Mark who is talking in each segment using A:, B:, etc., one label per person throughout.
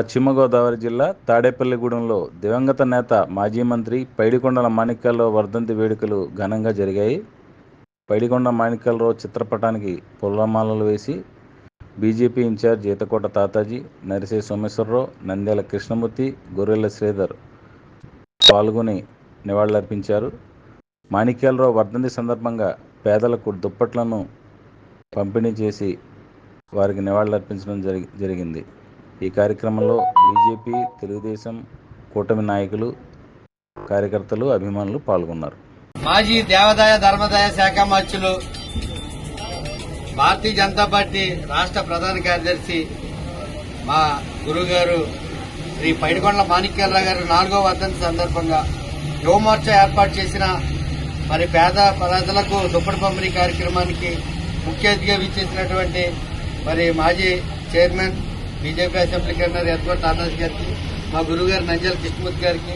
A: పశ్చిమ గోదావరి జిల్లా తాడేపల్లిగూడెంలో దివంగత నేత మాజీ మంత్రి పైడికొండల మాణిక్యాలరావు వర్ధంతి వేడుకలు ఘనంగా జరిగాయి. పైడికొండ మాణిక్యాలరావు చిత్రపటానికి పుల్లమాలలు వేసి BJP in charge Eethakota Tataji Narise Someswara Rao Nandyala Krishnamurthy Gorrela Sridhar పాల్గొని నివాళులర్పించారు. మాణిక్యాలరావు వర్ధంతి సందర్భంగా పేదలకు దుప్పట్లను పంపిణీ చేసి వారికి నివాళులర్పించడం జరిగి జరిగింది. ఈ కార్యక్రమంలో బీజేపీ తెలుగుదేశం కూటమి నాయకులు కార్యకర్తలు అభిమానులు పాల్గొన్నారు.
B: మాజీ దేవాదాయ ధర్మదాయ శాఖ మార్చులు భారతీయ జనతా పార్టీ రాష్ట్ర ప్రధాన కార్యదర్శి మా గురుగారు శ్రీ పైడికొండల మాణిక్యాలరావు గారు నాలుగో వర్ధంతి సందర్భంగా యువమోర్చా ఏర్పాటు చేసిన మరి పేద ప్రజలకు దుప్పటి పంపిణీ కార్యక్రమానికి ముఖ్య అతిథిగా విచ్చేసినటువంటి మరి మాజీ చైర్మన్ బీజేపీ అసెంబ్లీకి కన్వీనర్ ఎద్వర్ తానాజ్ గారికి మా గురువుగారు నంజల్ కృష్ణమూర్తి గారికి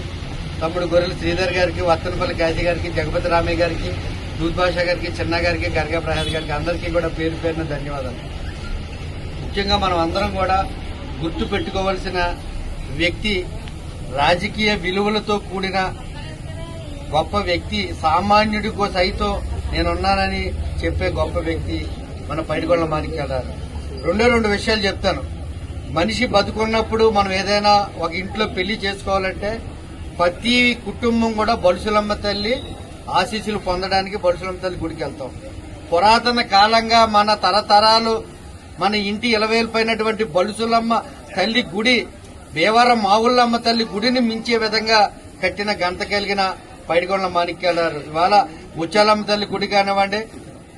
B: తమ్ముడు గొర్రెల శ్రీధర్ గారికి వత్తనపల్లి కాజీ గారికి జగపతి రామయ్య గారికి దూద్ గారికి చిన్న గారికి గర్గా ప్రసాద్ గారికి అందరికీ కూడా పేరు పేరున ధన్యవాదాలు. ముఖ్యంగా మనం అందరం కూడా గుర్తు పెట్టుకోవాల్సిన వ్యక్తి రాజకీయ విలువలతో కూడిన గొప్ప వ్యక్తి సామాన్యుడికో సైతం నేనున్నానని చెప్పే గొప్ప వ్యక్తి మన పైడిగొండ మాణిక్యాల రెండో రెండు విషయాలు చెప్తాను. మనిషి బతుకున్నప్పుడు మనం ఏదైనా ఒక ఇంట్లో పెళ్ళి చేసుకోవాలంటే ప్రతి కుటుంబం కూడా బలుసులమ్మ తల్లి ఆశీస్సులు పొందడానికి బలుసులమ్మ తల్లి గుడికి వెళ్తాం. పురాతన కాలంగా మన తరతరాలు మన ఇంటి ఇలవేలిపోయినటువంటి బలుసులమ్మ తల్లి గుడి భీవరం మావుళ్ళమ్మ తల్లి గుడిని మించే విధంగా కట్టిన గంట కలిగిన పైడికొండ మాణిక్యాలరావు ఇవాళ ఉచ్చాలమ్మ తల్లి గుడి కానివ్వండి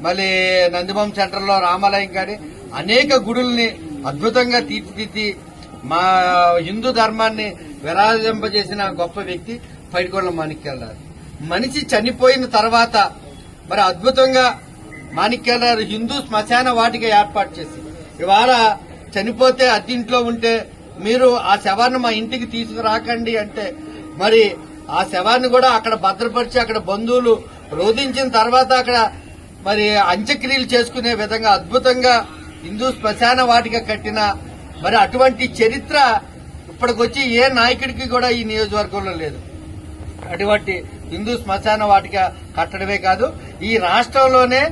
B: మళ్ళీ నందిబొమ్మ సెంటర్లో రామాలయం కానీ అనేక గుడుల్ని అద్భుతంగా తీర్చిదిద్ది మా హిందూ ధర్మాన్ని విరాజింపజేసిన గొప్ప వ్యక్తి పైడికొండ మాణిక్యాలరాజు మనిషి చనిపోయిన తర్వాత మరి అద్భుతంగా మాణిక్యాలరాజు హిందూ శ్మశాన వాటిక ఏర్పాటు చేసి ఇవాళ చనిపోతే అద్దీంట్లో ఉంటే మీరు ఆ శవాన్ని మా ఇంటికి తీసుకురాకండి అంటే మరి ఆ శవాన్ని కూడా అక్కడ భద్రపరిచి అక్కడ బంధువులు రోధించిన తర్వాత అక్కడ మరి అంత్యక్రియలు చేసుకునే విధంగా అద్భుతంగా హిందూ శ్మశాన వాటిక కట్టిన మరి అటువంటి చరిత్ర ఇప్పటికొచ్చి ఏ నాయకుడికి కూడా ఈ నియోజకవర్గంలో లేదు. అటువంటి హిందూ శ్మశాన వాటిక కట్టడమే కాదు ఈ రాష్ట్రంలోనే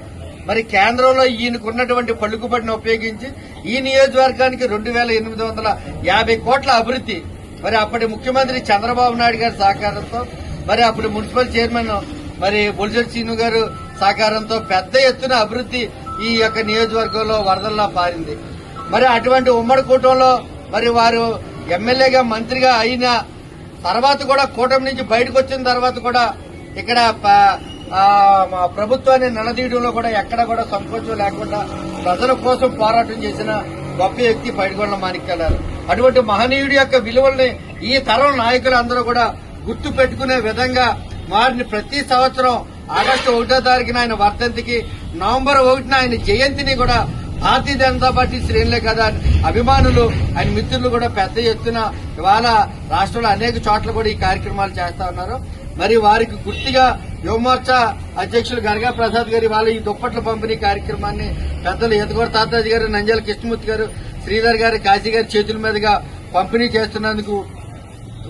B: మరి కేంద్రంలో ఈయనకున్నటువంటి పలుకుబడిని ఉపయోగించి ఈ నియోజకవర్గానికి రెండు వేల ఎనిమిది వందల యాభై కోట్ల అభివృద్ధి మరి అప్పటి ముఖ్యమంత్రి చంద్రబాబు నాయుడు గారి సహకారంతో మరి అప్పుడు మున్సిపల్ చైర్మన్ మరి బొలిజర్ సీను గారు సహకారంతో పెద్ద ఎత్తున అభివృద్ధి ఈ యొక్క నియోజకవర్గంలో వరదల్లా పారింది. మరి అటువంటి ఉమ్మడి కూటంలో మరి వారు ఎమ్మెల్యేగా మంత్రిగా అయిన తర్వాత కూడా కూటమి నుంచి బయటకు వచ్చిన తర్వాత కూడా ఇక్కడ ప- ప్రభుత్వాన్ని నిలదీయడంలో కూడా ఎక్కడ కూడా సంకోచం లేకుండా ప్రజల కోసం పోరాటం చేసిన గొప్ప వ్యక్తి బయటకొండ మాణిక్యాలారు అటువంటి మహనీయుడి యొక్క విలువల్ని ఈ తరం నాయకులందరూ కూడా గుర్తు పెట్టుకునే విధంగా వారిని ప్రతి సంవత్సరం ఆగస్టు ఒకటో తారీఖున ఆయన వర్ధంతికి నవంబర్ ఒకటిన ఆయన జయంతిని కూడా భారతీయ జనతా పార్టీ శ్రేణులే కదా అభిమానులు ఆయన మిత్రులు కూడా పెద్ద ఎత్తున ఇవాళ రాష్ట్రంలో అనేక చోట్ల కూడా ఈ కార్యక్రమాలు చేస్తా ఉన్నారు. మరి వారికి గుర్తిగా యువమోర్చా అధ్యక్షులు గర్గా ప్రసాద్ గారు ఇవాళ ఈ దుప్పట్ల పంపిణీ కార్యక్రమాన్ని పెద్దలు ఎదుగోర తాతాజీ గారు నంజాల కృష్ణమూర్తి గారు శ్రీధర్ గారు కాశీ గారి చేతుల మీదుగా పంపిణీ చేస్తున్నందుకు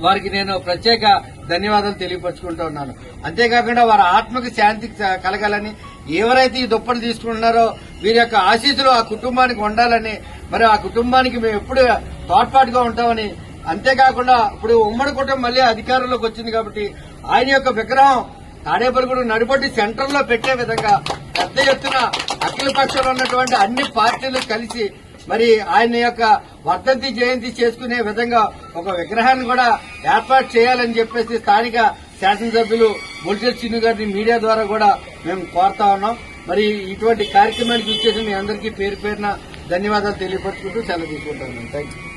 B: వారికి నేను ప్రత్యేక ధన్యవాదాలు తెలియపరుచుకుంటూ ఉన్నాను. అంతేకాకుండా వారి ఆత్మకి శాంతి క- కలగాలని ఎవరైతే ఈ దుప్పటి తీసుకుంటున్నారో వీరి యొక్క ఆశీస్సులు ఆ కుటుంబానికి ఉండాలని మరి ఆ కుటుంబానికి మేము ఎప్పుడు తోడ్పాటుగా ఉంటామని అంతేకాకుండా ఇప్పుడు ఉమ్మడి కుటుంబం మళ్ళీ అధికారంలోకి వచ్చింది కాబట్టి ఆయన యొక్క విగ్రహం తాడేపల్లిగూడ నడిపట్టి సెంటర్లో పెట్టే విధంగా పెద్ద ఎత్తున అఖిల పక్షంలో ఉన్నటువంటి అన్ని పార్టీలు కలిసి మరి ఆయన యొక్క వర్ధంతి జయంతి చేసుకునే విధంగా ఒక విగ్రహాన్ని కూడా ఏర్పాటు చేయాలని చెప్పేసి స్థానిక శాసనసభ్యులు బొల్చెల్ చిన్ను గారిని మీడియా ద్వారా కూడా మేము కోరుతా ఉన్నాం. మరి ఇటువంటి కార్యక్రమానికి ఇచ్చేసి మీ అందరికీ పేరు పేరున ధన్యవాదాలు తెలియపరుచుకుంటూ సెలవు తీసుకుంటాను. Thank you